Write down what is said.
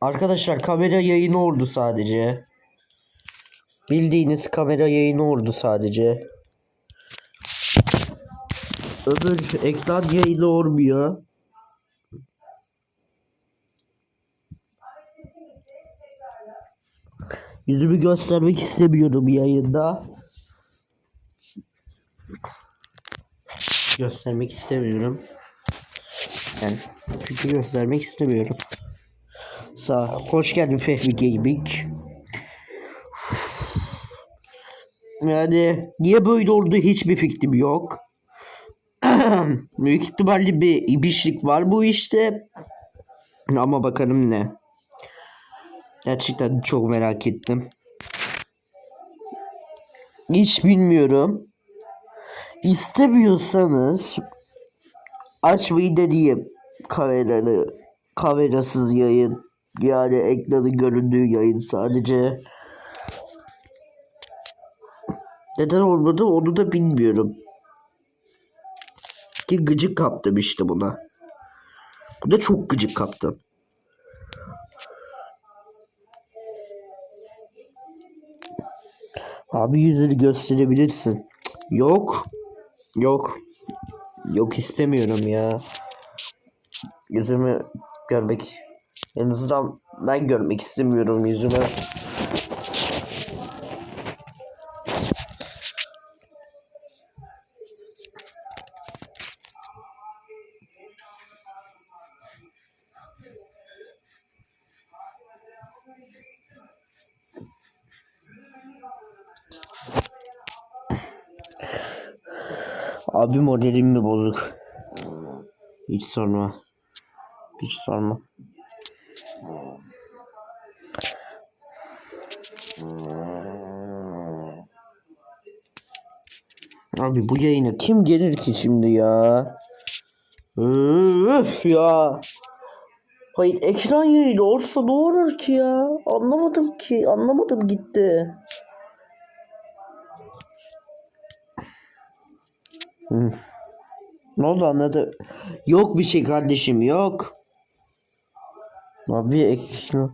Arkadaşlar kamera yayını oldu sadece. Bildiğiniz kamera yayını oldu sadece. Öbür ekran yayını olmuyor. Yüzümü göstermek istemiyorum yayında. Göstermek istemiyorum. Yani çünkü göstermek istemiyorum. Sağ hoş geldin Fehmi Gaming. Yani niye böyle oldu hiçbir fikrim yok. Büyük ihtimalle bir ibişlik var bu işte. Ama bakalım ne. Gerçekten çok merak ettim. Hiç bilmiyorum. İstemiyorsanız açmayı deneyeyim. Kameraları, kamerasız yayın. Yani ekranı göründüğü yayın sadece. Neden olmadı onu da bilmiyorum. Ki gıcık kaptım işte buna. Bu da çok gıcık kaptım. Abi yüzünü gösterebilirsin. Yok. Yok. Yok istemiyorum ya. Yüzümü görmek en azından ben görmek istemiyorum yüzümü. Abi modelim mi bozuk? Hiç sorma. Hiç sorma. Abi bu yayına kim gelir ki şimdi ya? Öf ya. Hayır ekran yayını olsa ne olur ki ya? Anlamadım ki. Anlamadım gitti. Hı. Ne oldu anladı? Yok bir şey kardeşim yok. Abi ekran.